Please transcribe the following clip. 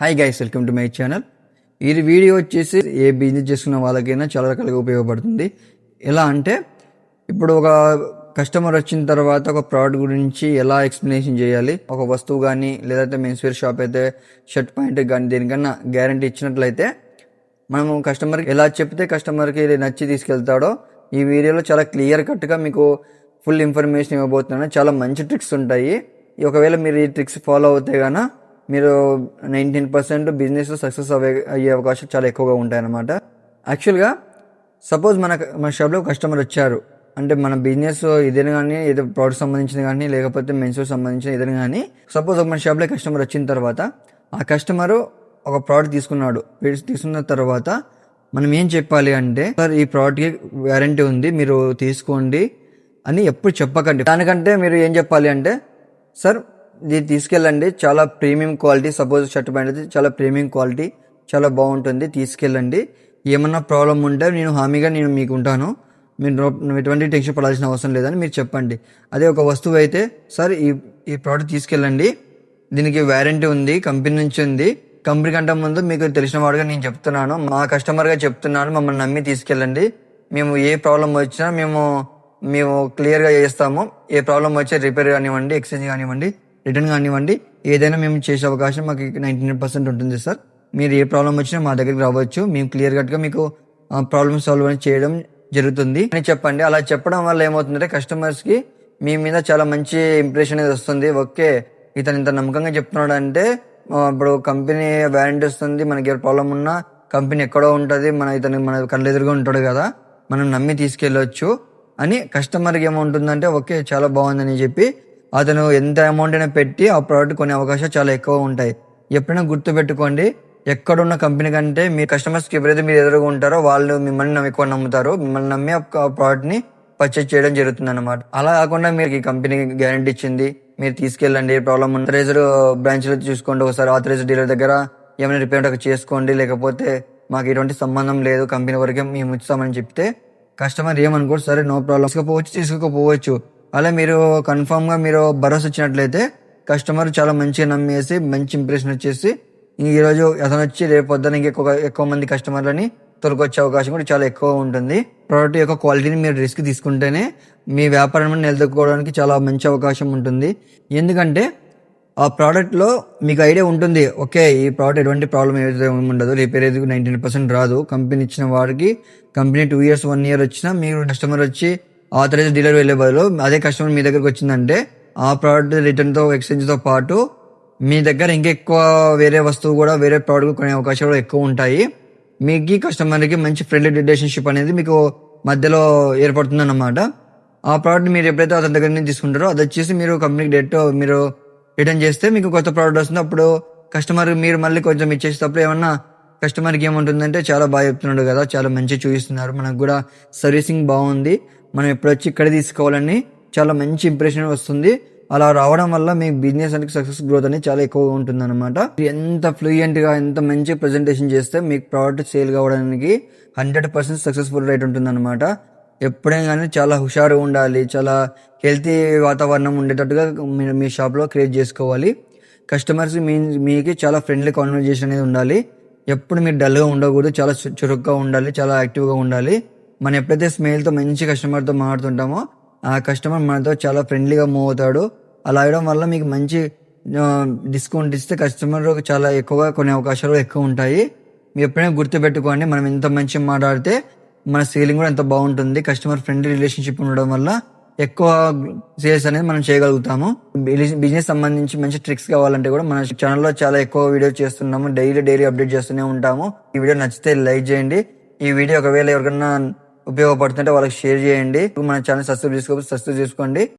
Hi guys welcome to my channel ఇది video వచ్చేసి ఏ business చేసుకున్న వాళ్ళకైనా చాలా రకాలుగా ఉపయోగపడుతుంది. ఎలా అంటే ఇప్పుడు ఒక కస్టమర్ వచ్చిన తర్వాత ఒక ప్రోడక్ట్ గురించి ఎలా ఎక్స్ప్లెనేషన్ చేయాలి? ఒక వస్తువు కానీ లేదంటే మెన్స్వేర్ షాప్ అయితే షర్ట్ పాయింట్ కానీ దేనికన్నా గ్యారంటీ ఇచ్చినట్లయితే మనము కస్టమర్కి ఎలా చెప్తే కస్టమర్కి ఇది నచ్చి తీసుకెళ్తాడో ఈ వీడియోలో చాలా క్లియర్ కట్గా మీకు ఫుల్ ఇన్ఫర్మేషన్ ఇవ్వబోతున్నాను. చాలా మంచి ట్రిక్స్ ఉంటాయి. ఒకవేళ మీరు ఈ ట్రిక్స్ ఫాలో అవుతే గాన మీరు నైన్టీన్ పర్సెంట్ బిజినెస్లో సక్సెస్ అవ్వే అయ్యే అవకాశాలు చాలా ఎక్కువగా ఉంటాయన్నమాట. యాక్చువల్గా సపోజ్ మన మన షాప్లో కస్టమర్ వచ్చారు. అంటే మన బిజినెస్ ఏదైనా కానీ ఏదో ప్రోడక్ట్ సంబంధించిన కానీ లేకపోతే మెన్స్కి సంబంధించిన ఏదైనా కానీ సపోజ్ మన షాప్లో కస్టమర్ వచ్చిన తర్వాత ఆ కస్టమర్ ఒక ప్రోడక్ట్ తీసుకున్నాడు. తీసుకున్న తర్వాత మనం ఏం చెప్పాలి అంటే సార్ ఈ ప్రోడక్ట్కి వ్యారంటీ ఉంది మీరు తీసుకోండి అని ఎప్పుడు చెప్పకండి. దానికంటే మీరు ఏం చెప్పాలి అంటే సార్ ఇది తీసుకెళ్ళండి. చాలా premium quality suppose shirt pant అయితే చాలా ప్రీమియం క్వాలిటీ చాలా బాగుంటుంది. తీసుకెళ్ళండి. ఏమన్నా ప్రాబ్లం ఉంటే నేను హామీగా నేను మీకు ఉంటాను. మీరు ఎటువంటి టెన్షన్ పడాల్సిన అవసరం లేదని మీరు చెప్పండి. అదే ఒక వస్తువు అయితే సార్ ఈ ఈ ప్రోడక్ట్ తీసుకెళ్ళండి. దీనికి వారంటీ ఉంది కంపెనీ నుంచి ఉంది. కంపెనీ కంటే ముందు మీకు తెలిసిన వాడుగా నేను చెప్తున్నాను. మా కస్టమర్గా చెప్తున్నాను మమ్మల్ని నమ్మి తీసుకెళ్ళండి. మేము ఏ ప్రాబ్లం వచ్చినా మేము మేము క్లియర్గా చేస్తాము. ఏ ప్రాబ్లం వచ్చే రిపేర్ కానివ్వండి ఎక్స్చేంజ్ కానివ్వండి రిటర్న్ కానివ్వండి ఏదైనా మేము చేసే అవకాశం మాకు నైంటీ నైన్ పర్సెంట్ ఉంటుంది సార్. మీరు ఏ ప్రాబ్లం వచ్చినా మా దగ్గరికి రావచ్చు. మేము క్లియర్ కట్గా మీకు ప్రాబ్లమ్ సాల్వ్ అని చేయడం జరుగుతుంది. అని చెప్పండి అలా చెప్పడం వల్ల ఏమవుతుందంటే కస్టమర్స్కి మీ మీద చాలా మంచి ఇంప్రెషన్ అనేది వస్తుంది. ఓకే ఇతను ఇంత నమ్మకంగా చెప్తున్నాడు అంటే ఇప్పుడు కంపెనీ వారంటీ వస్తుంది మనకి ఏ ప్రాబ్లం ఉన్నా కంపెనీ ఎక్కడో ఉంటుంది మన ఇతను మన కళ్ళు ఎదురుగా ఉంటాడు కదా మనం నమ్మి తీసుకెళ్ళొచ్చు అని కస్టమర్కి ఏముంటుందంటే ఓకే చాలా బాగుందని చెప్పి అతను ఎంత అమౌంట్ అయినా పెట్టి ఆ ప్రోడక్ట్ కొనే అవకాశాలు చాలా ఎక్కువ ఉంటాయి. ఎప్పుడైనా గుర్తు పెట్టుకోండి ఎక్కడున్న కంపెనీ కంటే మీ కస్టమర్స్కి ఎవరైతే మీరు ఎదురుగా ఉంటారో వాళ్ళు మిమ్మల్ని ఎక్కువ నమ్ముతారు. మిమ్మల్ని నమ్మి ఆ ప్రోడక్ట్ని పర్చేజ్ చేయడం జరుగుతుంది అనమాట అలా కాకుండా మీరు ఈ కంపెనీ గ్యారంటీ ఇచ్చింది మీరు తీసుకెళ్ళండి ప్రాబ్లం ఉన్న ఆథరైజర్ బ్రాంచ్లో చూసుకోండి ఒకసారి ఆథరైజర్ డీలర్ దగ్గర ఏమైనా రిపేర్ ఒక చేసుకోండి లేకపోతే మాకు ఎటువంటి సంబంధం లేదు కంపెనీ వరకే మేము ఇస్తామని చెప్తే కస్టమర్ ఏమనుకోడు సరే నో ప్రాబ్లం తీసుకోపోవచ్చు తీసుకోకపోవచ్చు అలా మీరు కన్ఫామ్గా మీరు భరోసా ఇచ్చినట్లయితే కస్టమర్ చాలా మంచిగా నమ్మేసి మంచి ఇంప్రెషన్ వచ్చేసి ఈరోజు అతను వచ్చి రేపు పొద్దున ఇంకెక్కువ ఎక్కువ మంది కస్టమర్లని తొలగొచ్చే అవకాశం కూడా చాలా ఎక్కువ ఉంటుంది. ప్రోడక్ట్ యొక్క క్వాలిటీని మీరు రిస్క్ తీసుకుంటేనే మీ వ్యాపారం నిలదొక్కుకోవడానికి చాలా మంచి అవకాశం ఉంటుంది. ఎందుకంటే ఆ ప్రోడక్ట్లో మీకు ఐడియా ఉంటుంది. ఓకే ఈ ప్రోడక్ట్ ఎటువంటి ప్రాబ్లం ఏదైతే ఉండదు రిపేర్ అయితే నైంటీ పర్సెంట్ రాదు. కంపెనీ ఇచ్చిన వారికి company two years one year వచ్చినా మీరు కస్టమర్ వచ్చి ఆథరైజ్ డీలర్ వెళ్ళే బదులు అదే కస్టమర్ మీ దగ్గరకు వచ్చిందంటే ఆ ప్రోడక్ట్ రిటర్న్తో ఎక్స్చేంజ్తో పాటు మీ దగ్గర ఇంకెక్కువ వేరే వస్తువు కూడా వేరే ప్రోడక్ట్ కొనే అవకాశాలు కూడా ఎక్కువ ఉంటాయి. మీకు కస్టమర్కి మంచి ఫ్రెండ్లీ రిలేషన్షిప్ అనేది మీకు మధ్యలో ఏర్పడుతుంది అన్నమాట ఆ ప్రోడక్ట్ మీరు ఎప్పుడైతే అతని దగ్గర నుంచి తీసుకుంటారో అది వచ్చేసి మీరు కంపెనీకి డేట్ మీరు రిటర్న్ చేస్తే మీకు కొత్త ప్రోడక్ట్ వస్తుంది. అప్పుడు కస్టమర్ మీరు మళ్ళీ కొంచెం ఇచ్చేసేటప్పుడు ఏమన్నా కస్టమర్కి ఏముంటుందంటే చాలా బాగా చెప్తున్నాడు కదా చాలా మంచి చూపిస్తున్నారు మనకు కూడా సర్వీసింగ్ బాగుంది. మనం ఎప్పుడు వచ్చి ఇక్కడ తీసుకోవాలని చాలా మంచి ఇంప్రెషన్ వస్తుంది. అలా రావడం వల్ల మీ బిజినెస్ అనేది సక్సెస్ గ్రోత్ అనేది చాలా ఎక్కువగా ఉంటుంది అనమాట ఎంత ఫ్లూయెంట్గా ఎంత మంచి ప్రెజెంటేషన్ చేస్తే మీకు ప్రోడక్ట్ సేల్ కావడానికి హండ్రెడ్ పర్సెంట్ సక్సెస్ఫుల్ రేట్ ఉంటుంది అనమాట ఎప్పుడైనా కానీ చాలా హుషారుగా ఉండాలి చాలా హెల్తీ వాతావరణం ఉండేటట్టుగా మీరు మీ షాప్లో క్రియేట్ చేసుకోవాలి. కస్టమర్స్ మీ మీకు చాలా ఫ్రెండ్లీ కాన్వర్జేషన్ అనేది ఉండాలి. ఎప్పుడు మీరు డల్గా ఉండకూడదు చాలా చురుగ్గా ఉండాలి చాలా యాక్టివ్గా ఉండాలి. మనం ఎప్పుడైతే స్మెయిల్తో మంచి కస్టమర్తో మాట్లాడుతుంటామో ఆ కస్టమర్ మనతో చాలా ఫ్రెండ్లీగా మూవ్ అవుతాడు. అలా అవడం వల్ల మీకు మంచి డిస్కౌంట్ ఇస్తే కస్టమర్ చాలా ఎక్కువగా కొన్ని అవకాశాలు ఎక్కువ ఉంటాయి. మీరు ఎప్పుడైనా గుర్తుపెట్టుకోండి మనం ఎంత మంచి మాట్లాడితే మన సేలింగ్ కూడా ఎంత బాగుంటుంది కస్టమర్ ఫ్రెండ్లీ రిలేషన్షిప్ ఉండడం వల్ల ఎక్కువ సేల్స్ అనేది మనం చేయగలుగుతాము. బిజినెస్ సంబంధించి మంచి ట్రిక్స్ కావాలంటే కూడా మన ఛానల్లో చాలా ఎక్కువ వీడియో చేస్తున్నాము డైలీ డైలీ అప్డేట్ చేస్తూనే ఉంటాము. ఈ వీడియో నచ్చితే లైక్ చేయండి. ఈ వీడియో ఒకవేళ ఎవరికన్నా ఉపయోగపడుతుంటే వాళ్ళకి షేర్ చేయండి. మన ఛానల్ సబ్స్క్రైబ్ చేసుకోవచ్చు సబ్స్క్రైబ్ చేసుకోండి.